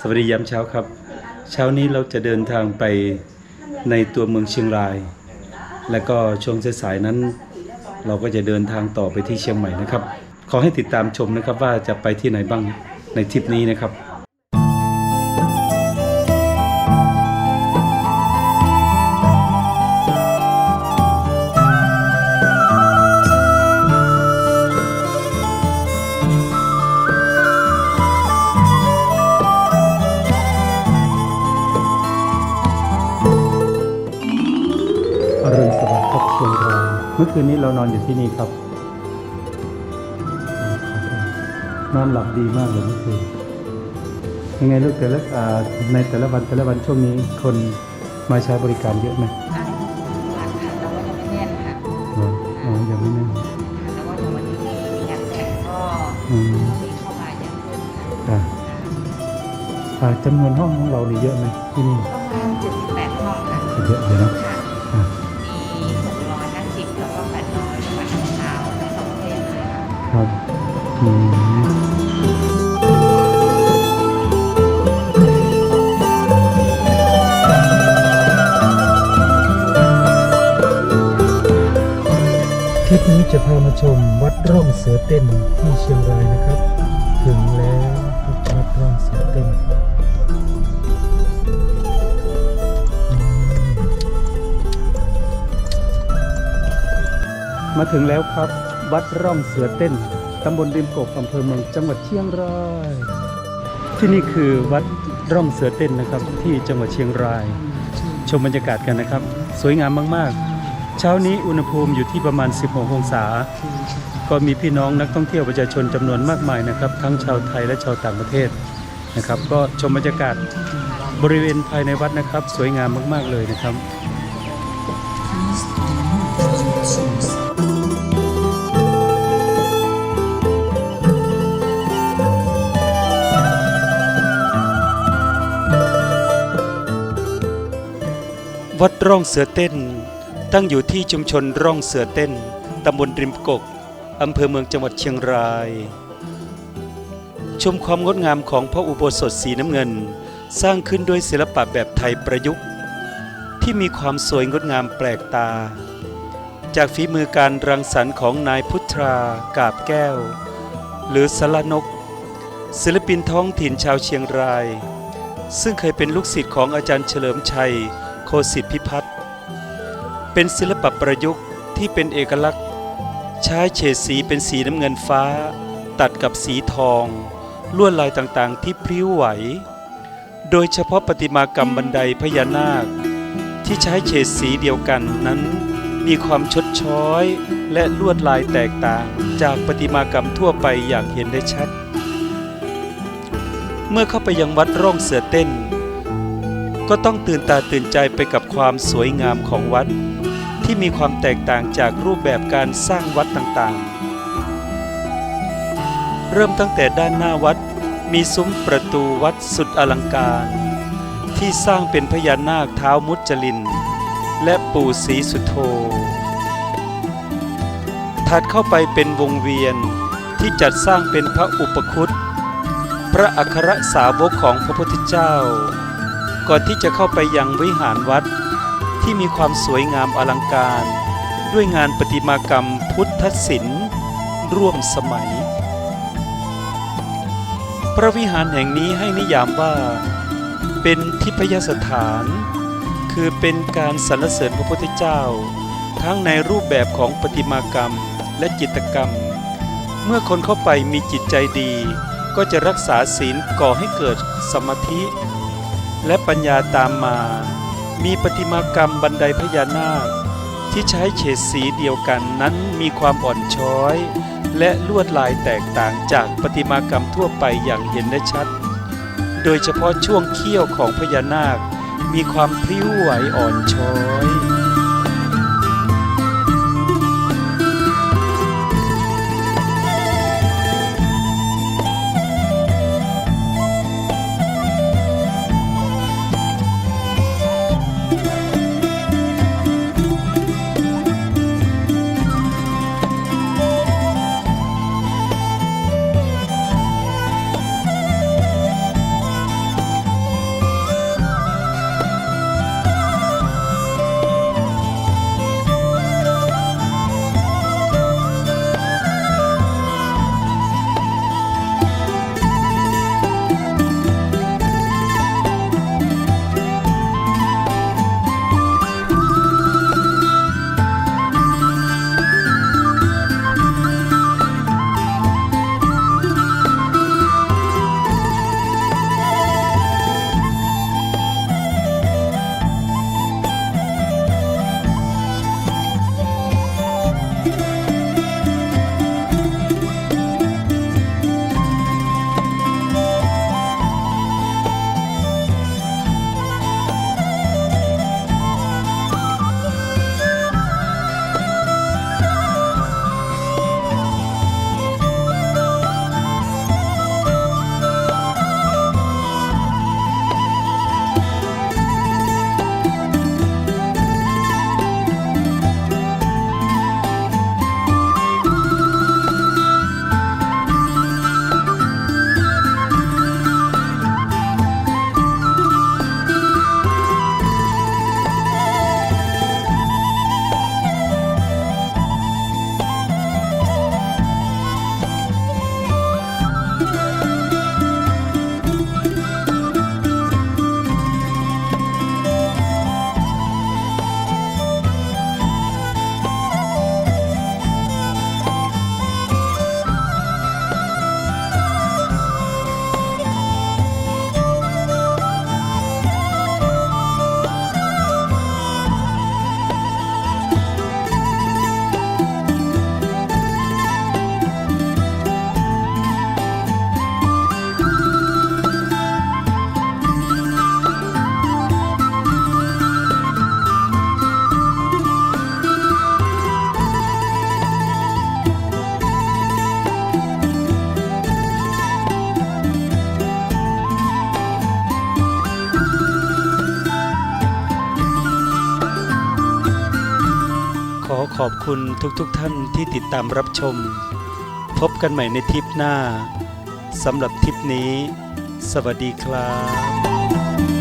สวัสดียามเช้าครับ เช้านี้เราจะเดินทางไปในตัวเมืองเชียงราย และก็ช่วงสายๆนั้น เราก็จะเดินทางต่อไปที่เชียงใหม่นะครับ ขอให้ติดตามชมนะครับว่าจะไปที่ไหนบ้างในทริปนี้นะครับ มื่อคืนนี้เรานอนอยู่ที่นี่ครับ นอนหลับดีมากเลยเมื่อคืนยังไงลูกแต่ละอ่าในแต่ละวันแต่ละวันช่วงนี้คนมาใช้บริการเยอะไหมอ่าวันค่ะแต่ว่ายังไม่แน่นค่ะเหรออ๋อยังไม่แน่นแต่ว่าอย่างวันนี้มีมีงานแต่งก็อืมมีเข้ามาเยอะขึ้นค่ะอ่าอ่าจำนวนห้องของเรานี่เยอะไหมที่นี่ประมาณ78ห้องค่ะเยอะเลยเนาะค่ะ ทริปนี้จะพามาชมวัดร่องเสือเต้นที่เชียงรายนะครับ ถึงแล้ววัดร่องเสือเต้นมาถึงแล้วครับ วัดร่องเสือเต้น ตำบลริมกกอำเภอเมืองจังหวัดเชียงราย ที่นี่คือวัดร่องเสือเต้นนะครับ ที่จังหวัดเชียงราย ชมบรรยากาศกันนะครับ สวยงามมากๆ เช้านี้อุณหภูมิอยู่ที่ประมาณ 16 องศา ก็มีพี่น้องนักท่องเที่ยวประชาชนจำนวนมากมายนะครับ ทั้งชาวไทยและชาวต่างประเทศนะครับ ก็ชมบรรยากาศบริเวณภายในวัดนะครับ สวยงามมาก ๆเลยนะครับ วัดร่องเสือเต้น ตั้งอยู่ที่ชุมชนร่องเสือเต้น ตำบลริมกก อำเภอเมืองจังหวัดเชียงราย ชมความงดงามของพระอุโบสถสีน้ำเงิน สร้างขึ้นด้วยศิลปะแบบไทยประยุกต์ ที่มีความสวยงดงามแปลกตา จากฝีมือการรังสรรค์ของนายพุทรากาบแก้ว หรือสลนก ศิลปินท้องถิ่นชาวเชียงราย ซึ่งเคยเป็นลูกศิษย์ของอาจารย์เฉลิมชัย โคสิทธิพิพัฒน์เป็นศิลปะประยุกต์ที่เป็นเอกลักษณ์ ใช้เฉดสีเป็นสีน้ำเงินฟ้า ตัดกับสีทอง ลวดลายต่างๆที่พริ้วไหว โดยเฉพาะประติมากรรมบันไดพญานาค ที่ใช้เฉดสีเดียวกันนั้น มีความชดช้อย และลวดลายแตกต่างจากประติมากรรมทั่วไปอย่างเห็นได้ชัด เมื่อเข้าไปยังวัดร่องเสือเต้น ก็ต้องตื่นตาตื่นใจไปกับความสวยงามของวัด ที่มีความแตกต่างจากรูปแบบการสร้างวัดต่างๆ เริ่มตั้งแต่ด้านหน้าวัดมีซุ้มประตูวัดสุดอลังการ ที่สร้างเป็นพญานาคเท้ามุจลิน และปู่ศรีสุโธถัดเข้าไปเป็นวงเวียนที่จัดสร้างเป็นพระอุปคุตพระอัครสาวกของพระพุทธเจ้า ก่อนที่จะเข้าไปยังวิหารวัด ที่มีความสวยงามอลังการ ด้วยงานประติมากรรมพุทธศิลป์ร่วมสมัย พระวิหารแห่งนี้ให้นิยามว่า เป็นทิพยสถาน คือเป็นการสรรเสริญพระพุทธเจ้า ทั้งในรูปแบบของประติมากรรมและจิตกรรม เมื่อคนเข้าไปมีจิตใจดี ก็จะรักษาศีลก่อให้เกิดสมาธิ และปัญญาตามมา มีประติมากรรมบันไดพญานาค ที่ใช้เฉดสีเดียวกันนั้นมีความอ่อนช้อย และลวดลายแตกต่างจากประติมากรรมทั่วไปอย่างเห็นได้ชัด โดยเฉพาะช่วงเขี้ยวของพญานาค มีความพลิ้วไหวอ่อนช้อย ขอบคุณทุกๆทท่านที่ติดตามรับชม พบกันใหม่ในทริปหน้าสำหรับทริปนี้ สวัสดีครับ